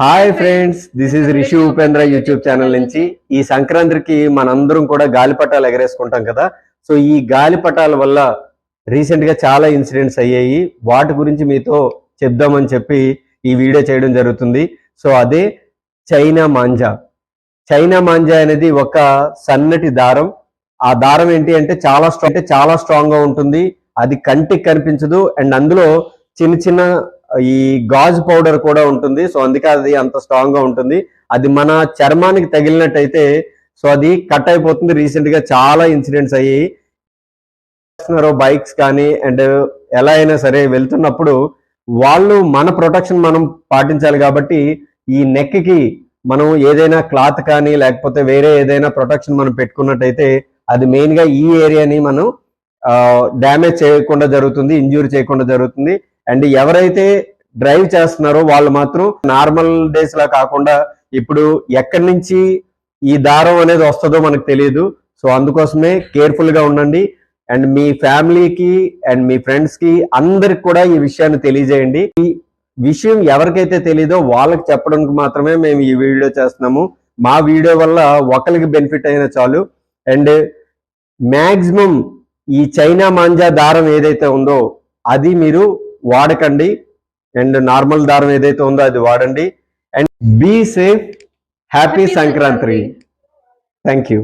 Hi friends this is Rishi Upendra YouTube channel నుంచి. ఈ సంక్రాంతికి మనందరం కూడా గాలిపటాలు ఎగరేసుకుంటాం కదా. సో ఈ గాలిపటాల వల్ల రీసెంట్గా చాలా ఇన్సిడెంట్స్ అయ్యాయి. వాటి గురించి మీతో చెప్దామని చెప్పి ఈ వీడియో చేయడం జరుగుతుంది. సో అదే చైనా మాంజా. చైనా మాంజా అనేది ఒక సన్నటి దారం. ఆ దారం ఏంటి అంటే చాలా స్ట్రాంగ్ అంటే చాలా స్ట్రాంగ్గా ఉంటుంది. అది కంటికి కనిపించదు. అండ్ అందులో చిన్న చిన్న ఈ గాజు పౌడర్ కూడా ఉంటుంది. సో అందుకే అది అంత స్ట్రాంగ్గా ఉంటుంది. అది మన చర్మానికి తగిలినట్టయితే సో అది కట్ అయిపోతుంది. రీసెంట్గా చాలా ఇన్సిడెంట్స్ అయ్యాయి. బైక్స్ కానీ అండ్ ఎలా అయినా సరే వెళ్తున్నప్పుడు వాళ్ళు మన ప్రొటెక్షన్ మనం పాటించాలి కాబట్టి ఈ నెక్కి మనం ఏదైనా క్లాత్ కానీ లేకపోతే వేరే ఏదైనా ప్రొటెక్షన్ మనం పెట్టుకున్నట్టయితే అది మెయిన్గా ఈ ఏరియాని మనం డ్యామేజ్ చేయకుండా జరుగుతుంది ఇంజూరీ చేయకుండా జరుగుతుంది. అండ్ ఎవరైతే డ్రైవ్ చేస్తున్నారో వాళ్ళు మాత్రం నార్మల్ డేస్ లా కాకుండా ఇప్పుడు ఎక్కడి నుంచి ఈ దారం అనేది వస్తుందో మనకు తెలియదు. సో అందుకోసమే కేర్ఫుల్గా ఉండండి. అండ్ మీ ఫ్యామిలీకి అండ్ మీ ఫ్రెండ్స్కి అందరికి కూడా ఈ విషయాన్ని తెలియజేయండి. ఈ విషయం ఎవరికైతే తెలియదో వాళ్ళకి చెప్పడానికి మాత్రమే మేము ఈ వీడియో చేస్తున్నాము. మా వీడియో వల్ల ఒకరికి బెనిఫిట్ అయినా చాలు. అండ్ మ్యాక్సిమం ఈ చైనా మాంజా దారం ఏదైతే ఉందో అది మీరు వాడకండి. అండ్ నార్మల్ దారం ఏదైతే ఉందో అది వాడండి. And be safe. Happy Sankranti. Thank you.